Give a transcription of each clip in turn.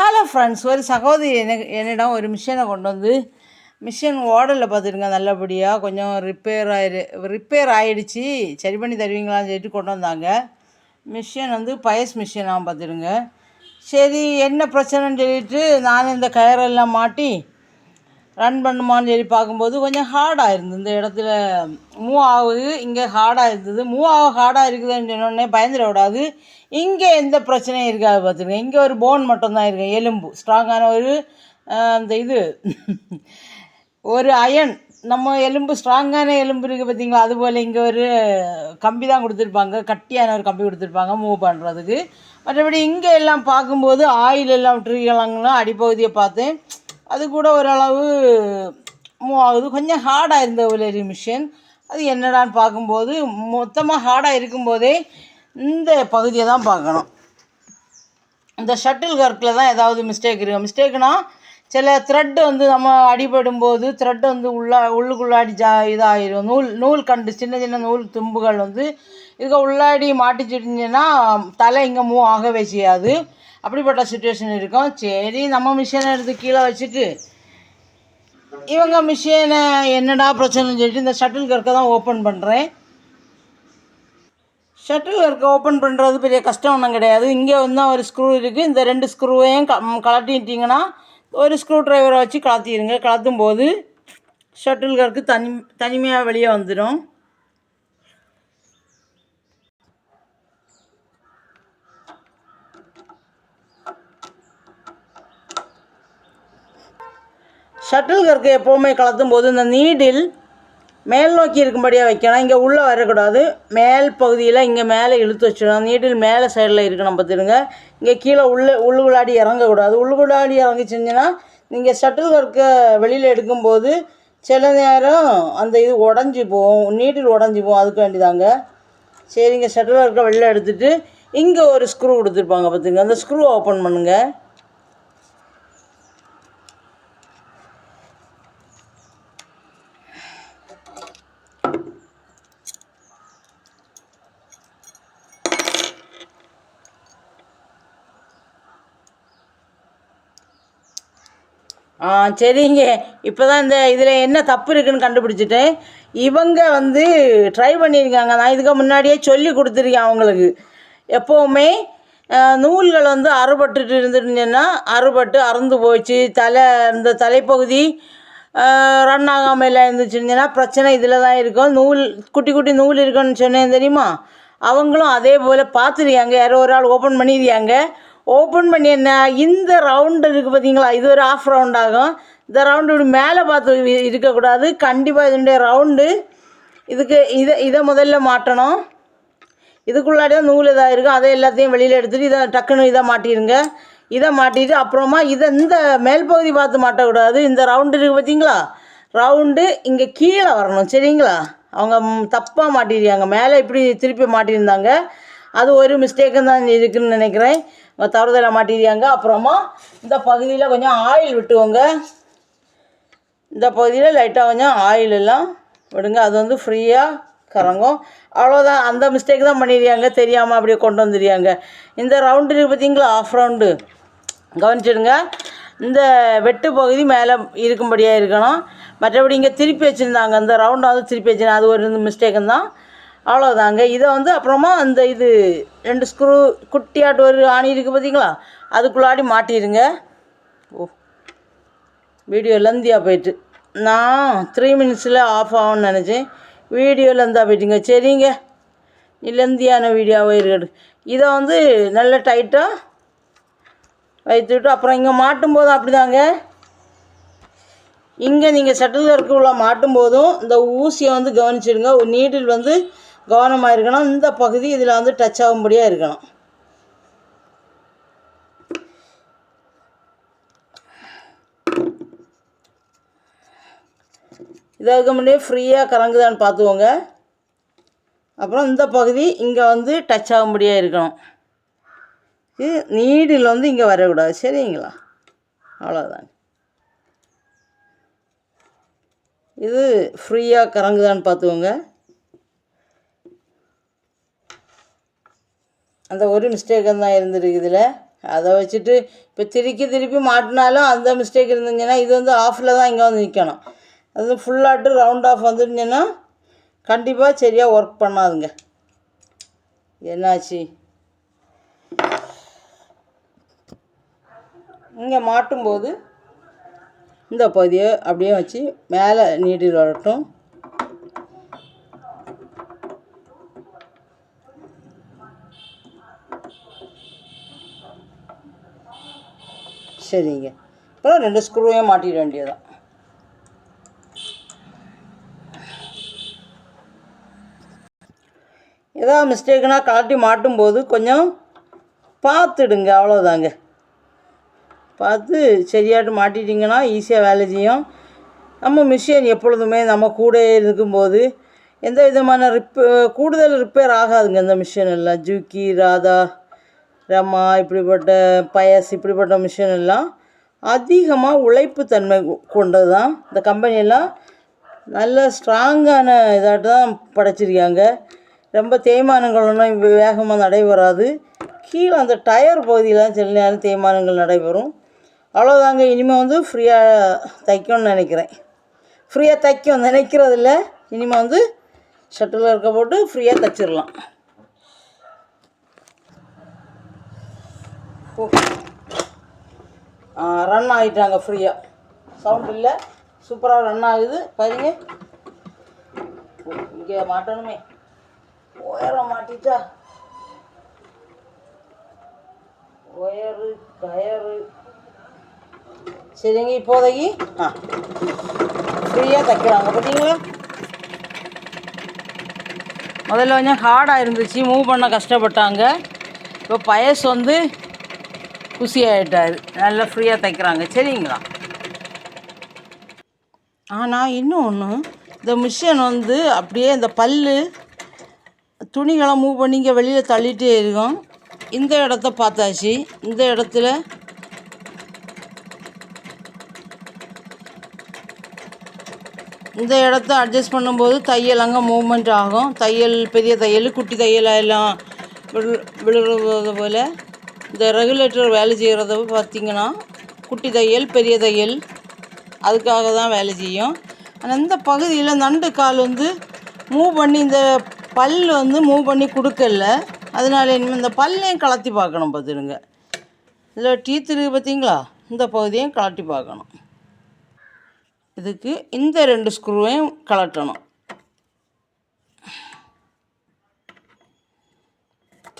Hello friends ஒரு சகோதரி எனக்கு என்னிடம் ஒரு மிஷினை கொண்டு வந்து மிஷின் ஓடலை பார்த்துருங்க நல்லபடியாக கொஞ்சம் ரிப்பேர் ஆயிரு ரிப்பேர் ஆகிடுச்சி சரி பண்ணி தருவீங்களான்னு சொல்லிட்டு கொண்டு வந்தாங்க. மிஷின் வந்து பயஸ் மிஷினாக பார்த்துருங்க சரி என்ன பிரச்சனைன்னு சொல்லிட்டு நான் இந்த கயரெல்லாம் மாட்டி ரன் பண்ணுமான்னு சொல்லி பார்க்கும்போது கொஞ்சம் ஹார்டாக இருந்தது. இந்த இடத்துல மூவ் ஆகுது இங்கே ஹார்டாக இருந்தது. மூவ் ஆக ஹார்டாக இருக்குதுன்னு சொன்னோடனே பயந்துட விடாது. இங்கே எந்த பிரச்சனையும் இருக்காது பார்த்துருங்க இங்கே ஒரு போன் மட்டும்தான் இருக்கு எலும்பு. ஸ்ட்ராங்கான ஒரு அந்த இது. ஒரு அயன் நம்ம எலும்பு ஸ்ட்ராங்கான எலும்பு இருக்குது பார்த்தீங்களா? அதுபோல் இங்கே ஒரு கம்பி தான் கொடுத்துருப்பாங்க. கட்டியான ஒரு கம்பி கொடுத்துருப்பாங்க மூவ் பண்ணுறதுக்கு மற்றபடி இங்கே எல்லாம் பார்க்கும்போது ஆயில் எல்லாம் விட்டுருக்கலாங்களா அடிப்பகுதியை பார்த்தேன். அது கூட ஓரளவு மூவ் ஆகுது கொஞ்சம் ஹார்டாக இருந்த ஒரு மிஷின் அது என்னடான்னு பார்க்கும்போது மொத்தமாக ஹார்டாக இருக்கும்போதே இந்த பகுதியை தான் பார்க்கணும். இந்த ஷட்டில் ஒர்க்கில் தான் ஏதாவது மிஸ்டேக் இருக்குது மிஸ்டேக்னால் சில த்ரெட்டு வந்து நம்ம அடிபடும் போது த்ரெட் வந்து உள்ளா உள்ளுக்குள்ளாடி ஜா இதாகிடும் நூல் நூல் கண்டு சின்ன சின்ன நூல் தும்புகள் வந்து இதுக்கு உள்ளாடி மாட்டிச்சிருந்துச்சுன்னா தலை இங்கே மூவ் ஆகவே செய்யாது. அப்படிப்பட்ட சுச்சுவேஷன் இருக்கும். சரி நம்ம மிஷினை எடுத்து கீழே வச்சுட்டு இவங்க மிஷினை என்னடா பிரச்சனைன்னு சொல்லிட்டு இந்த ஷட்டில் கற்கை தான் ஓப்பன் பண்ணுறேன் ஷட்டில் ஒர்க்கை ஓப்பன் பண்ணுறது பெரிய கஷ்டம் ஒன்றும் கிடையாது. இங்கே வந்து ஒரு ஸ்க்ரூ இருக்குது இந்த ரெண்டு ஸ்க்ரூவையும் க ம், ஒரு ஸ்க்ரூ டிரைவரை வச்சு கலத்திடுங்க கலத்தும் போது ஷட்டில் ஒர்க்கு தனி தனிமையாக வெளியே வந்துடும் ஷட்டில் கற்கு எப்போவுமே கலத்தும் போது இந்த நீடில் மேல் நோக்கி இருக்கும்படியாக வைக்கணும். இங்கே உள்ளே வரக்கூடாது. மேல் பகுதியில் இங்கே மேலே இழுத்து வச்சிடணும். நீடில் மேலே சைடில் இருக்கணும் பார்த்துடுங்க இங்கே கீழே உள்ளே உள்ளுக்குள்ளாடி இறங்கக்கூடாது. உள்ளுக்குள்ளாடி இறங்கிச்சிருந்துன்னா நீங்கள் ஷட்டில் கற்கை வெளியில் எடுக்கும்போது சில நேரம் அந்த இது உடஞ்சி போகும். நீட்டில் உடஞ்சி போகும். அதுக்கு வேண்டிதாங்க. சரிங்க ஷட்டில் கற்கை வெளில எடுத்துகிட்டு இங்கே ஒரு ஸ்க்ரூ கொடுத்துருப்பாங்க பார்த்துங்க அந்த ஸ்க்ரூ ஓப்பன் பண்ணுங்கள் ஆ சரிங்க. இப்போ தான் இந்த இதில் என்ன தப்பு இருக்குதுன்னு கண்டுபிடிச்சிட்டேன். இவங்க வந்து ட்ரை பண்ணியிருக்காங்க. நான் இதுக்கு முன்னாடியே சொல்லி கொடுத்துருக்கேன் அவங்களுக்கு. எப்போவுமே நூல்கள் வந்து அறுபட்டுட்டு இருந்துருந்துச்சுன்னா அறுபட்டு அறுந்து போச்சு. தலை இந்த தலைப்பகுதி ரன் ஆகாமல் இருந்துச்சுன்னா பிரச்சனை இதில் தான் இருக்கும். நூல் குட்டி குட்டி நூல் இருக்குன்னு சொன்னேன் தெரியுமா? அவங்களும் அதே போல் பார்த்துருக்காங்க. யாரோ ஒரு ஆள் ஓப்பன் பண்ணியிருக்காங்க. ஓப்பன் பண்ணி என்ன இந்த ரவுண்டு இருக்குது பார்த்தீங்களா இது ஒரு ஆஃப் ரவுண்ட் ஆகும். இந்த ரவுண்டு இப்படி மேலே பார்த்து இருக்கக்கூடாது. கண்டிப்பாக இதனுடைய ரவுண்டு இதுக்கு இதை இதை முதல்ல மாட்டணும். இதுக்குள்ளாடி தான் நூல் இதாக இருக்கும் அதை எல்லாத்தையும் வெளியில் எடுத்துகிட்டு இதை டக்குன்னு இதை மாட்டிடுங்க இதை மாட்டிட்டு அப்புறமா இதை இந்த மேல் பகுதி பார்த்து மாட்டக்கூடாது. இந்த ரவுண்டு இருக்குது பார்த்தீங்களா ரவுண்டு இங்கே கீழே வரணும். சரிங்களா? அவங்க தப்பாக மாட்டிருக்காங்க. மேலே இப்படி திருப்பி மாட்டியிருந்தாங்க அது ஒரு மிஸ்டேக்கு தான் இருக்குன்னு நினைக்கிறேன். தவறுதலாக மாட்டிருக்காங்க. அப்புறமா இந்த பகுதியில் கொஞ்சம் ஆயில் விட்டுவோங்க இந்த பகுதியில் லைட்டாக கொஞ்சம் ஆயில் எல்லாம் விடுங்க. அது வந்து ஃப்ரீயாக கறங்கும். அவ்வளோதான் அந்த மிஸ்டேக் தான் பண்ணிடுறாங்க தெரியாமல் அப்படியே கொண்டு வந்துடுறாங்க இந்த ரவுண்டு இருக்குது பார்த்தீங்களா ஆஃப் ரவுண்டு கவனிச்சிடுங்க. இந்த வெட்டு பகுதி மேலே இருக்கும்படியாக இருக்கணும். மற்றபடி இங்கே திருப்பி வச்சுருந்தாங்க. இந்த ரவுண்டாவது வந்து திருப்பி வச்சுருந்தாங்க அது ஒரு மிஸ்டேக்கு தான். அவ்வளோதாங்க இதை வந்து அப்புறமா அந்த இது ரெண்டு ஸ்க்ரூ குட்டியாட்டு ஒரு ஆணி இருக்குது பார்த்தீங்களா அதுக்குள்ளாடி மாட்டிடுங்க ஓ வீடியோ லந்தியாக போயிட்டு. நான் த்ரீ மினிட்ஸில் ஆஃப் ஆகும்னு நினச்சேன். வீடியோ லந்தாக போயிட்டுங்க. சரிங்க. லெந்தியான வீடியோவாக இருக்கட்டும் இதை வந்து நல்ல டைட்டாக வைத்துவிட்டு அப்புறம் இங்கே மாட்டும் போதும் அப்படிதாங்க. இங்கே நீங்கள் செட்டில் இருக்குள்ள மாட்டும் போதும் இந்த ஊசியை வந்து கவனிச்சிடுங்க. ஒரு நீடில் வந்து கவனமாக இருக்கணும் இந்த பகுதி இதில் வந்து டச் ஆகும்படியாக இருக்கணும். இதற்கு முன்னாடியே ஃப்ரீயாக கறங்குதான்னு பார்த்துக்கோங்க. அப்புறம் இந்த பகுதி இங்கே வந்து டச் ஆகும்படியாக இருக்கணும். இது நீடில் வந்து இங்கே வரக்கூடாது. சரிங்களா? அவ்வளோதாங்க இது ஃப்ரீயாக கறங்குதான்னு பார்த்துக்கோங்க. அந்த ஒரு மிஸ்டேக் தான் இருந்திருக்கு இதில் அதை வச்சுட்டு இப்போ திருப்பி திருப்பி மாட்டினாலும் அந்த மிஸ்டேக் இருந்துச்சுன்னா இது வந்து ஆஃபில் தான் இங்கே வந்து நிற்கணும் அது ஃபுல்லாட்டு ரவுண்ட் ஆஃப் வந்துருந்துச்சுன்னா கண்டிப்பாக சரியாக ஒர்க் பண்ணாதுங்க. என்னாச்சு? இங்கே மாட்டும்போது இந்த பகுதியை அப்படியே வச்சு மேலே நீட்டில் வரட்டும். சரிங்க. அப்புறம் ரெண்டு ஸ்க்ரூவையும் மாட்டிட வேண்டியதான் ஏதாவது மிஸ்டேக்குனால் கழட்டி மாட்டும்போது கொஞ்சம் பார்த்துடுங்க அவ்வளோதாங்க பார்த்து சரியாட்டு மாட்டிட்டிங்கன்னா ஈஸியாக வேலை செய்யும். நம்ம மிஷின் எப்பொழுதுமே நம்ம கூட இருக்கும்போது எந்த விதமான ரிப்பே கூடுதல் ரிப்பேர் ஆகாதுங்க இந்த மிஷின் எல்லாம் ஜூக்கி ராதா ரமா இப்படிப்பட்ட பயஸ் இப்படிப்பட்ட மிஷின் எல்லாம் அதிகமாக உழைப்பு தன்மை கொண்டது தான் இந்த கம்பெனியெல்லாம் நல்ல ஸ்ட்ராங்கான இதாட்டு தான் படைச்சிருக்காங்க. ரொம்ப தேய்மானங்கள் ஒன்றும் வேகமாக நடைபெறாது. கீழே அந்த டயர் பகுதியெலாம் சில நேரம் தேய்மானங்கள் நடைபெறும். அவ்வளோதாங்க இனிமேல் வந்து ஃப்ரீயாக தைக்கணும்னு நினைக்கிறேன். ஃப்ரீயாக தைக்கும் நினைக்கிறதில்ல. இனிமேல் வந்து ஷட்டில் இருக்க போட்டு ஃப்ரீயாக தைச்சிடலாம். ரன் ஆகிட்டாங்க ஃப்ரீயாக சவுண்ட் இல்லை. சூப்பராக ரன் ஆகுது. பாருங்க. இங்கே மாட்டணுமே. ஒயரை மாட்டிட்டா. ஒயரு கயரு சரிங்க இப்போதைக்கு. ஆ. ஃப்ரீயாக தைக்கிறாங்க. பார்த்தீங்களா? முதல்ல கொஞ்சம் ஹார்டாக இருந்துச்சு. மூவ் பண்ண கஷ்டப்பட்டாங்க. இப்போ பயஸ் வந்து குசி ஆகிட்டாரு நல்லா ஃப்ரீயாக தைக்கிறாங்க. சரிங்களா? ஆனால் இன்னும் ஒன்று இந்த மிஷின் வந்து அப்படியே இந்த பல்லு துணிகளை மூவ் பண்ணி இங்கே வெளியில் தள்ளிகிட்டே இருக்கும். இந்த இடத்த பார்த்தாச்சு. இந்த இடத்துல இந்த இடத்த அட்ஜஸ்ட் பண்ணும்போது தையல் அங்கே மூவ்மெண்ட் ஆகும். தையல் பெரிய தையல் குட்டி தையல் எல்லாம் விழு விழுறது போல். இந்த ரெகுலேட்டர் வேலை செய்கிறத பார்த்திங்கன்னா குட்டி தையல் பெரிய தையல் அதுக்காக தான் வேலை செய்யும். ஆனால் இந்த பகுதியில் நண்டு கால் வந்து மூவ் பண்ணி இந்த பல் வந்து மூவ் பண்ணி கொடுக்கல. அதனால இனிமேல் இந்த பல்லையும் கலத்தி பார்க்கணும் பார்த்துடுங்க இதில் டீத் இருக்குது பார்த்தீங்களா இந்த பகுதியும் கலட்டி பார்க்கணும். இதுக்கு இந்த ரெண்டு ஸ்க்ரூவையும் கலட்டணும்.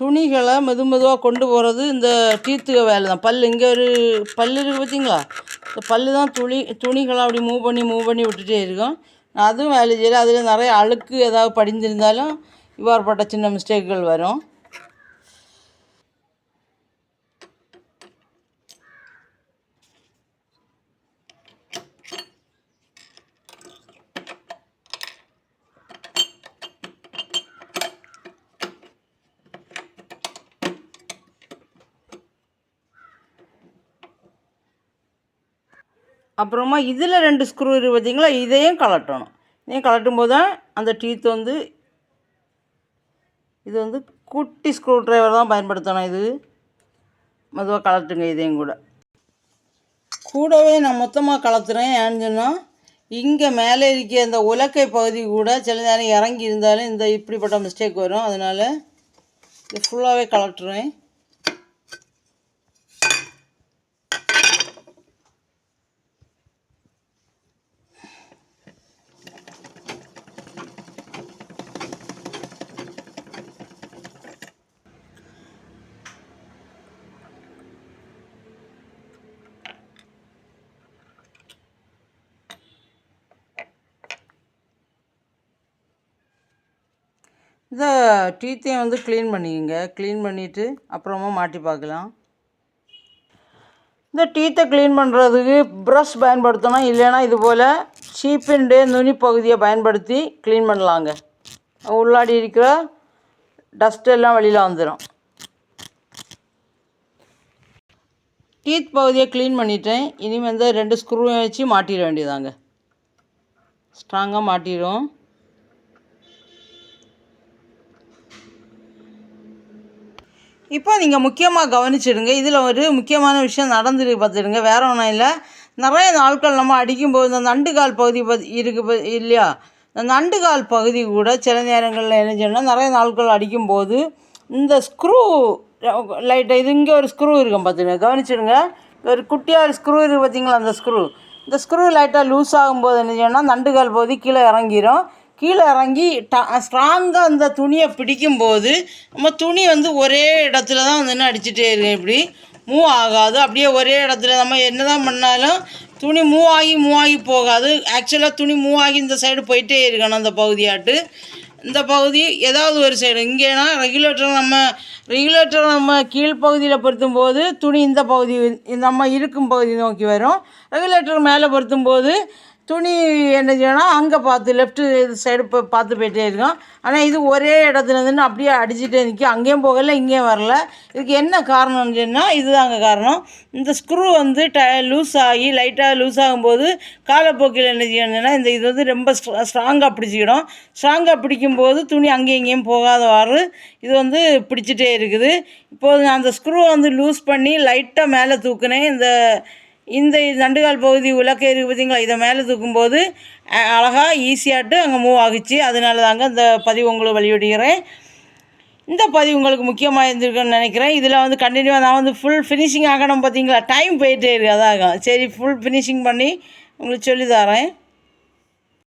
துணிகளை மெது மெதுவாக கொண்டு போகிறது இந்த டீத்துக வேலை தான் பல் இங்கே ஒரு பல் இருக்குது பார்த்தீங்களா இந்த பல்லு தான் துணி துணிகளை அப்படி மூவ் பண்ணி மூவ் பண்ணி விட்டுட்டே இருக்கும். அதுவும் வேலை செய்யல. அதில் நிறைய அழுக்கு ஏதாவது படிந்திருந்தாலும் இவ்வாறுபட்ட சின்ன மிஸ்டேக்குகள் வரும். அப்புறமா இதில் ரெண்டு ஸ்க்ரூ இருக்குது பார்த்தீங்களா? இதையும் கலட்டணும் இதையும் கலட்டும் போது தான் அந்த டீத் வந்து இது வந்து குட்டி ஸ்க்ரூ ட்ரைவர் தான் பயன்படுத்தணும் இது. மெதுவாக கலட்டுங்க இதையும் கூட. கூடவே நான் மொத்தமாக கலத்துறேன் ஏன்னு சொன்னால் இங்கே மேலே இருக்க இந்த உலக்கை பகுதி கூட சில நேரம் இறங்கி இருந்தாலும் இந்த இப்படிப்பட்ட மிஸ்டேக் வரும். அதனால் இது ஃபுல்லாகவே கலட்டுறேன் இந்த டீத்தையும் வந்து க்ளீன் பண்ணிக்கங்க. க்ளீன் பண்ணிவிட்டு அப்புறமா மாட்டி பார்க்கலாம். இந்த டீத்தை க்ளீன் பண்ணுறதுக்கு ப்ரஷ் பயன்படுத்தணும். இல்லைன்னா இது போல் சீப்பின்டே நுனி பகுதியை பயன்படுத்தி க்ளீன் பண்ணலாங்க. உள்ளாடி இருக்கிற டஸ்ட் எல்லாம் வெளியில் வந்துடும் டீத் பகுதியை க்ளீன் பண்ணிட்டேன். இனிமேல் இந்த ரெண்டு ஸ்க்ரூவை வச்சு மாட்டிட வேண்டியதாங்க. ஸ்ட்ராங்காக மாட்டிடும் இப்போ நீங்கள் முக்கியமாக கவனிச்சிடுங்க. இதில் ஒரு முக்கியமான விஷயம் நடந்துருக்கு பார்த்துடுங்க. வேற ஒன்றும் இல்லை. நிறைய நாட்கள் நம்ம அடிக்கும்போது இந்த நண்டுகால் பகுதி இருக்கு இல்லையா? இந்த நண்டுகால் பகுதி கூட சில நேரங்களில் என்ன செய்யணும்னா நிறைய நாட்கள் அடிக்கும்போது இந்த ஸ்க்ரூ லைட்டாக இது இங்கே ஒரு ஸ்க்ரூ இருக்கும் பார்த்துடுங்க. கவனிச்சிடுங்க. ஒரு குட்டியாக ஒரு ஸ்க்ரூ இருக்குது பார்த்தீங்களா அந்த ஸ்க்ரூ இந்த ஸ்க்ரூ லைட்டாக லூஸ் ஆகும்போது என்ன செய்யணும்னா நண்டுகால் பகுதி கீழே இறங்கிரும். கீழே இறங்கி ட ஸ்ட்ராங்காக அந்த துணியை பிடிக்கும்போது நம்ம துணி வந்து ஒரே இடத்துல தான் வந்து அடிச்சுட்டே இருக்கும் இப்படி மூவ் ஆகாது. அப்படியே ஒரே இடத்துல நம்ம என்ன தான் பண்ணாலும் துணி மூவ் ஆகி மூவ் ஆகி போகாது. ஆக்சுவலாக துணி மூவ் ஆகி இந்த சைடு போயிட்டே இருக்கணும் அந்த பகுதியாட்டு. இந்த பகுதி ஏதாவது ஒரு சைடு இங்கேனா ரெகுலேட்டர் நம்ம ரெகுலேட்டர் நம்ம கீழ்ப்பகுதியில் பொருத்தும் போது துணி இந்த பகுதி நம்ம இருக்கும் பகுதி நோக்கி வரும். ரெகுலேட்டர் மேலே பொருத்தும் போது துணி என்ன செய்யணும் அங்கே பார்த்து லெஃப்ட்டு சைடு இப்போ பார்த்து போயிட்டே இருக்கும். ஆனால் இது ஒரே இடத்துல இருந்து அப்படியே அடிச்சுட்டே நிற்கும் அங்கேயும் போகலை இங்கேயும் வரல. இதுக்கு என்ன காரணம்னு சொன்னால் இதுதாங்க காரணம். இந்த ஸ்க்ரூ வந்து ட லூஸ் ஆகி லைட்டாக லூஸ் ஆகும்போது காலப்போக்கில் என்ன செய்யணும்னா இந்த இது வந்து ரொம்ப ஸ்ட்ராங்காக பிடிச்சிக்கிடும். ஸ்ட்ராங்காக பிடிக்கும்போது துணி அங்கேயும் இங்கேயும் போகாதவாறு இது வந்து பிடிச்சிட்டே இருக்குது. இப்போது நான் அந்த ஸ்க்ரூ வந்து லூஸ் பண்ணி லைட்டாக மேலே தூக்குனேன். இந்த இந்த நண்டுகால் பகுதி உலக்கை இருக்குது பார்த்தீங்களா இதை மேலே தூக்கும்போது அழகாக அழகா ஈஸியாட்டு அங்கே மூவ் ஆகிச்சு. அதனால தாங்க இந்த பதிவு உங்களுக்கு வழிவிடுகிறேன் இந்த பதிவு உங்களுக்கு முக்கியமாக இருந்திருக்குன்னு நினைக்கிறேன். இதில் வந்து கண்டினியூவாக நான் வந்து ஃபுல் ஃபினிஷிங் ஆகணும் பார்த்தீங்களா? டைம் போயிட்டே இருக்குது அதாகும் சரி ஃபுல் ஃபினிஷிங் பண்ணி உங்களுக்கு சொல்லி தரேன்.